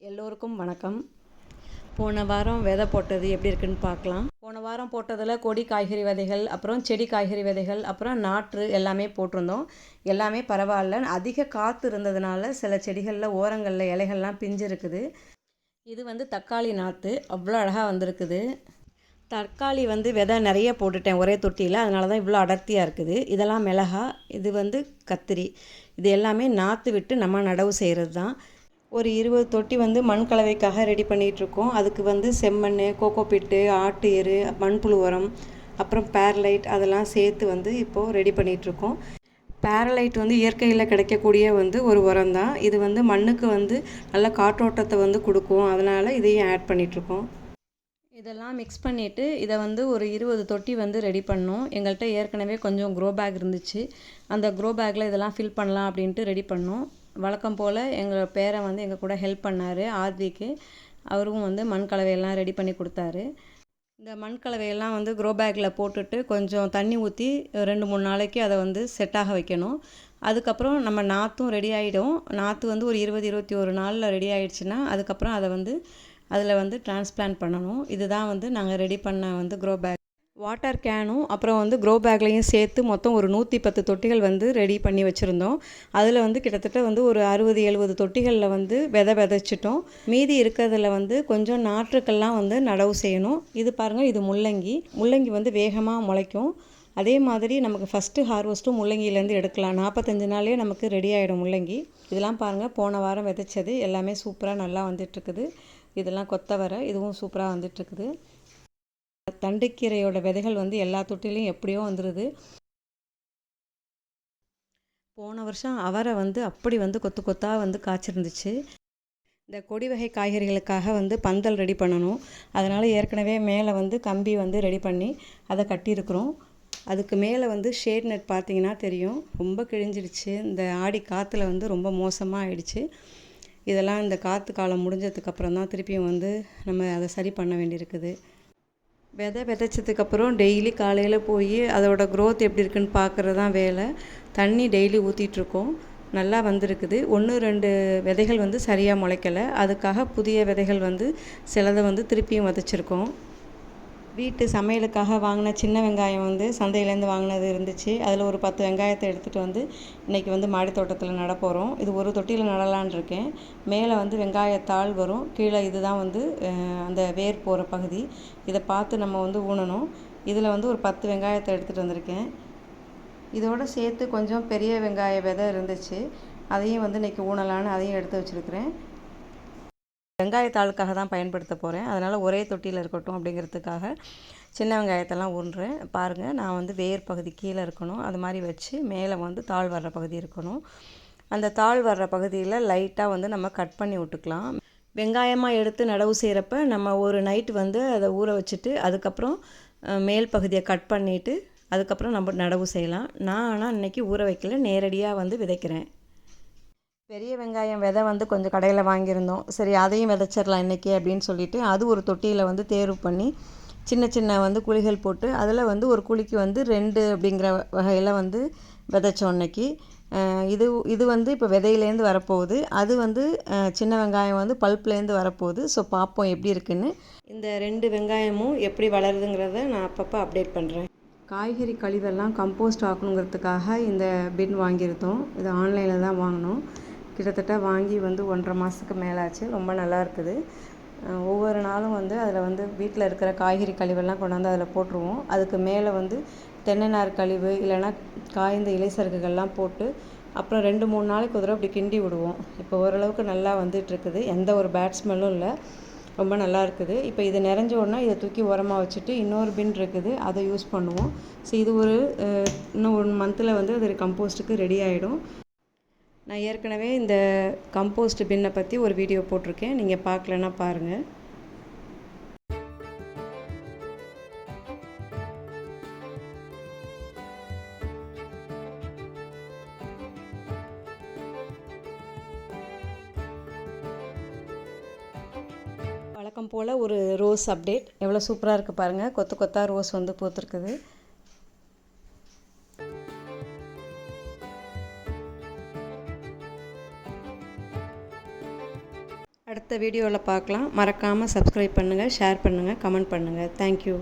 எல்லோருக்கும் வணக்கம். போன வாரம் விதை போட்டது எப்படி இருக்குன்னு பார்க்கலாம். போன வாரம் போட்டதில் கொடி காய்கறி விதைகள் அப்புறம் செடி காய்கறி விதைகள் அப்புறம் நாற்று எல்லாமே போட்டிருந்தோம். எல்லாமே பரவாயில்ல. அதிக காற்று இருந்ததுனால சில செடிகளில் ஓரங்களில் இலைகள்லாம் பிஞ்சு இருக்குது இது வந்து தக்காளி நாற்று அவ்வளோ அழகாக வந்திருக்குது. தக்காளி வந்து விதை நிறைய போட்டுட்டேன் ஒரே தொட்டியில். அதனால தான் இவ்வளோ அடர்த்தியாக இருக்குது. இதெல்லாம் மிளகா இது வந்து கத்திரி. இது எல்லாமே நாற்று விட்டு நம்ம நடவு செய்கிறது தான். ஒரு இருபது தொட்டி வந்து மண் கலவைக்காக ரெடி பண்ணிகிட்ருக்கோம் அதுக்கு வந்து செம்மண் கோகோ பிட்டு ஆட்டு எரு மண்புழு உரம் அப்புறம் பேரலைட் அதெல்லாம் சேர்த்து வந்து இப்போது ரெடி பண்ணிகிட்ருக்கோம் பேரலைட் வந்து இயற்கையில் கிடைக்கக்கூடிய வந்து ஒரு உரம் தான். இது வந்து மண்ணுக்கு வந்து நல்ல காற்றோட்டத்தை வந்து கொடுக்கும். அதனால் இதையும் ஆட் பண்ணிகிட்ருக்கோம் இதெல்லாம் மிக்ஸ் பண்ணிவிட்டு இதை வந்து ஒரு இருபது தொட்டி வந்து ரெடி பண்ணோம். எங்கள்கிட்ட ஏற்கனவே கொஞ்சம் க்ரோ பேக் இருந்துச்சு. அந்த க்ரோ பேக்கில் இதெல்லாம் ஃபில் பண்ணலாம் அப்படின்ட்டு ரெடி பண்ணோம். வழக்கம் போல் எங்கள் பேரன் வந்து எங்கள் கூட ஹெல்ப் பண்ணார் ஆர்விக்கு அவரும் வந்து மண் கலவையெல்லாம் ரெடி பண்ணி கொடுத்தாரு. இந்த மண் கலவையெல்லாம் வந்து க்ரோ பேக்கில் போட்டுட்டு கொஞ்சம் தண்ணி ஊற்றி ரெண்டு மூணு நாளைக்கு அதை வந்து செட்டாக வைக்கணும். அதுக்கப்புறம் நம்ம நாற்றும் ரெடி ஆகிடும் நாற்று வந்து ஒரு இருபது இருபத்தி ஒரு நாளில் ரெடி ஆகிடுச்சுன்னா அதுக்கப்புறம் அதை வந்து அதில் வந்து டிரான்ஸ்பிளான்ட் பண்ணணும். இதுதான் வந்து நாங்கள் ரெடி பண்ண வந்து க்ரோ பேக் வாட்டர் கேனும் அப்புறம் வந்து க்ரோ பேக்லேயும் சேர்த்து மொத்தம் ஒரு நூற்றி பத்து தொட்டிகள் வந்து ரெடி பண்ணி வச்சுருந்தோம். அதில் வந்து கிட்டத்தட்ட வந்து ஒரு அறுபது எழுபது தொட்டிகளில் வந்து விதை விதைச்சிட்டோம். மீதி இருக்கிறதுல வந்து கொஞ்சம் நாற்றுக்கள்லாம் வந்து நடவு செய்யணும். இது பாருங்கள் இது முள்ளங்கி. முள்ளங்கி வந்து வேகமாக முளைக்கும். அதே மாதிரி நமக்கு ஃபஸ்ட்டு ஹார்வெஸ்ட்டும் முள்ளங்கியிலேருந்து எடுக்கலாம். நாற்பத்தஞ்சு நாளே நமக்கு ரெடி ஆகிடும் முள்ளங்கி. இதெல்லாம் பாருங்கள் போன வாரம் விதைச்சது. எல்லாமே சூப்பராக நல்லா வந்துட்டுருக்குது இதெல்லாம் கொத்தவரை இதுவும் சூப்பராக வந்துட்டுருக்குது தண்டுக்கீரையோட விதைகள் வந்து எல்லா தொட்டிலையும் எப்படியோ வந்துடுது போன வருஷம் அவரை வந்து அப்படி வந்து கொத்து கொத்தாக வந்து காய்ச்சிருந்துச்சு. இந்த கொடி வகை காய்கறிகளுக்காக வந்து பந்தல் ரெடி பண்ணணும். அதனால் ஏற்கனவே மேலே வந்து கம்பி வந்து ரெடி பண்ணி அதை கட்டியிருக்கிறோம். அதுக்கு மேலே வந்து ஷேட் நெட் பார்த்தீங்கன்னா தெரியும். ரொம்ப கிழிஞ்சிடுச்சு. இந்த ஆடி காற்றுல வந்து ரொம்ப மோசமாக ஆயிடுச்சு. இதெல்லாம் இந்த காற்று காலம் முடிஞ்சதுக்கப்புறம் தான் திருப்பியும் வந்து நம்ம அதை சரி பண்ண வேண்டியிருக்குது. விதை விதைச்சதுக்கப்புறம் டெய்லி காலையில் போய் அதோட க்ரோத் எப்படி இருக்குன்னு பார்க்குறது தான் வேலை. தண்ணி டெய்லி ஊற்றிட்டுருக்கோம் நல்லா வந்திருக்குது. ஒன்று ரெண்டு விதைகள் வந்து சரியாக முளைக்கலை. அதுக்காக புதிய விதைகள் வந்து சிலதை வந்து திருப்பியும் விதைச்சிருக்கோம். வீட்டு சமையலுக்காக வாங்கின சின்ன வெங்காயம் வந்து சந்தையிலேருந்து வாங்கினது இருந்துச்சு. அதில் ஒரு பத்து வெங்காயத்தை எடுத்துகிட்டு வந்து இன்றைக்கி வந்து மாடி தோட்டத்தில் நட போகிறோம் இது ஒரு தொட்டியில் நடலான் இருக்கேன். மேலே வந்து வெங்காயத்தாள் வரும். கீழே இதுதான் வந்து அந்த வேர் போகிற பகுதி. இதை பார்த்து நம்ம வந்து ஊனணும். இதில் வந்து ஒரு பத்து வெங்காயத்தை எடுத்துகிட்டு வந்திருக்கேன். இதோடு சேர்த்து கொஞ்சம் பெரிய வெங்காய விதை இருந்துச்சு. அதையும் வந்து இன்றைக்கி ஊனலான்னு அதையும் எடுத்து வச்சுருக்கிறேன். வெங்காயத்தாளுக்காக தான் பயன்படுத்த போகிறேன் அதனால் ஒரே தொட்டியில் இருக்கட்டும் அப்படிங்கிறதுக்காக சின்ன வெங்காயத்தெல்லாம் ஊன்றுறேன் பாருங்கள் நான் வந்து வேர் பகுதி கீழே இருக்கணும். அது மாதிரி வச்சு மேலே வந்து தாழ் வர்ற பகுதி இருக்கணும். அந்த தாழ் வர்ற பகுதியில் லைட்டாக வந்து நம்ம கட் பண்ணி விட்டுக்கலாம். வெங்காயமாக எடுத்து நடவு செய்கிறப்ப நம்ம ஒரு நைட் வந்து அதை ஊற வச்சுட்டு அதுக்கப்புறம் மேல் பகுதியை கட் பண்ணிவிட்டு அதுக்கப்புறம் நம்ம நடவு செய்யலாம். நான் ஆனால் இன்றைக்கி ஊற வைக்கல. நேரடியாக வந்து விதைக்கிறேன். பெரிய வெங்காயம் விதை வந்து கொஞ்சம் கடையில் வாங்கியிருந்தோம். சரி அதையும் விதைச்சிடலாம் இன்றைக்கி அப்படின்னு சொல்லிட்டு அது ஒரு தொட்டியில் வந்து தேர்வு பண்ணி சின்ன சின்ன வந்து குழிகள் போட்டு அதில் வந்து ஒரு குழிக்கு வந்து ரெண்டு அப்படிங்கிற வகையில் வந்து விதைச்சோம் இன்னைக்கு. இது இது வந்து இப்போ விதையிலேருந்து வரப்போகுது. அது வந்து சின்ன வெங்காயம் வந்து பல்ப்லேருந்து வரப்போகுது. ஸோ பார்ப்போம் எப்படி இருக்குன்னு. இந்த ரெண்டு வெங்காயமும் எப்படி வளருதுங்கிறத நான் அப்பப்போ அப்டேட் பண்ணுறேன் காய்கறி கழிவெல்லாம் கம்போஸ்ட் ஆக்கணுங்கிறதுக்காக இந்த பின் வாங்கியிருந்தோம். இது ஆன்லைனில் தான் வாங்கினோம். கிட்டத்தட்ட வாங்கி வந்து ஒன்றரை மாதத்துக்கு மேலே ஆச்சு ரொம்ப நல்லா இருக்குது. ஒவ்வொரு நாளும் வந்து அதில் வந்து வீட்டில் இருக்கிற காய்கறி கழிவெல்லாம் கொண்டாந்து அதில் போட்டுருவோம். அதுக்கு மேலே வந்து தென்னை நார் கழிவு இல்லைன்னா காய்ந்த இலை சருகுகள்லாம் போட்டு அப்புறம் ரெண்டு மூணு நாளைக்கு ஒரு தடவை அப்படி கிண்டி விடுவோம். இப்போ ஓரளவுக்கு நல்லா வந்துட்டுருக்குது எந்த ஒரு பேட் ஸ்மெல்லும் இல்லை. ரொம்ப நல்லா இருக்குது. இப்போ இது நிறைஞ்ச உடனே இதை தூக்கி உரமாக வச்சுட்டு இன்னொரு பின் இருக்குது. அதை யூஸ் பண்ணுவோம். ஸோ இது ஒரு இன்னும் ஒன் மந்தில் வந்து அது கம்போஸ்ட்டுக்கு ரெடி ஆகிடும் நான் ஏற்கனவே இந்த கம்போஸ்ட் பின்னை பற்றி ஒரு வீடியோ போட்டிருக்கேன். நீங்கள் பார்க்கலன்னா பாருங்கள் வழக்கம் போல் ஒரு ரோஸ் அப்டேட் எவ்வளோ சூப்பராக இருக்குது பாருங்கள் கொத்து கொத்தாக ரோஸ் வந்து பூத்துருக்குது. அடுத்த வீடியோவில் பார்க்கலாம். மறக்காமல் சப்ஸ்கிரைப் பண்ணுங்கள் ஷேர் பண்ணுங்கள் கமெண்ட் பண்ணுங்கள் தேங்க்யூ